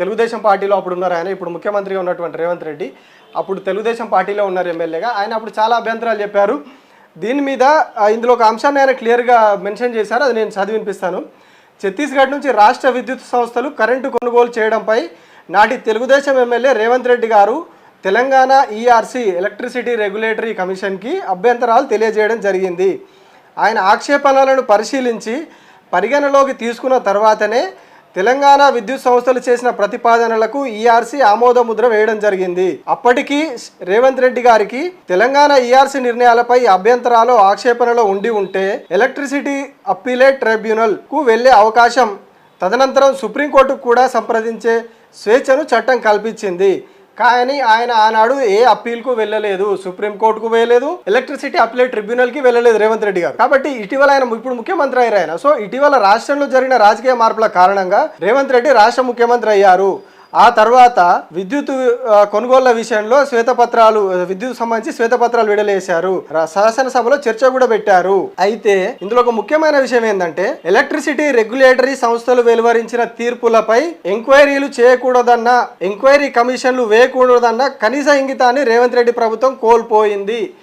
తెలుగుదేశం పార్టీలో అప్పుడు ఉన్నారు ఆయన. ఇప్పుడు ముఖ్యమంత్రిగా ఉన్నటువంటి రేవంత్ రెడ్డి అప్పుడు తెలుగుదేశం పార్టీలో ఉన్నారు ఎమ్మెల్యేగా. ఆయన అప్పుడు చాలా అభ్యంతరాలు చెప్పారు. దీని మీద ఇందులో ఒక అంశాన్ని ఆయన క్లియర్గా మెన్షన్ చేశారు. అది నేను చదివి వినిపిస్తాను ఛత్తీస్గఢ్ నుంచి రాష్ట్ర విద్యుత్ సంస్థలు కరెంటు కొనుగోలు చేయడంపై నాటి తెలుగుదేశం ఎమ్మెల్యే రేవంత్ రెడ్డి గారు తెలంగాణ ఈఆర్సీ ఎలక్ట్రిసిటీ రెగ్యులేటరీ కమిషన్కి అభ్యంతరాలు తెలియజేయడం జరిగింది. ఆయన ఆక్షేపణలను పరిశీలించి పరిగణలోకి తీసుకున్న తర్వాతనే తెలంగాణ విద్యుత్ సంస్థలు చేసిన ప్రతిపాదనలకు ఈఆర్సీ ఆమోదముద్ర వేయడం జరిగింది. అప్పటికి రేవంత్ రెడ్డి గారికి తెలంగాణ ఈఆర్సీ నిర్ణయాలపై అభ్యంతరాలు ఆక్షేపణలో ఉండి ఉంటే ఎలక్ట్రిసిటీ అప్పీలే ట్రైబ్యునల్కు వెళ్ళే అవకాశం తదనంతరం సుప్రీంకోర్టుకు కూడా సంప్రదించే స్వేచ్ఛను చట్టం కల్పించింది. కానీ ఆయన ఆనాడు ఏ అప్పీల్కు వెళ్ళలేదు సుప్రీంకోర్టుకు వెళ్ళలేదు ఎలక్ట్రిసిటీ అప్లై ట్రిబ్యునల్కి వెళ్ళలేదు రేవంత్ రెడ్డి గారు. కాబట్టి ఇటీవల ఆయన ఇప్పుడు ముఖ్యమంత్రి అయ్యారు ఆయన. సో ఇటీవల రాష్ట్రంలో జరిగిన రాజకీయ మార్పుల కారణంగా రేవంత్ రెడ్డి రాష్ట్ర ముఖ్యమంత్రి అయ్యారు. ఆ తర్వాత విద్యుత్ కొనుగోళ్ళ విషయంలో శ్వేతపత్రాలు విద్యుత్ సంబంధించి శ్వేతపత్రాలు విడలేశారు శాసనసభలో చర్చ కూడా పెట్టారు. అయితే ఇందులో ఒక ముఖ్యమైన విషయం ఏంటంటే ఎలక్ట్రిసిటీ రెగ్యులేటరీ సంస్థలు వెలువరించిన తీర్పులపై ఎంక్వైరీలు చేయకూడదన్న ఎంక్వైరీ కమిషన్లు వేయకూడదన్న కనీస ఇంగితాన్ని రేవంత్ రెడ్డి ప్రభుత్వం కోల్పోయింది.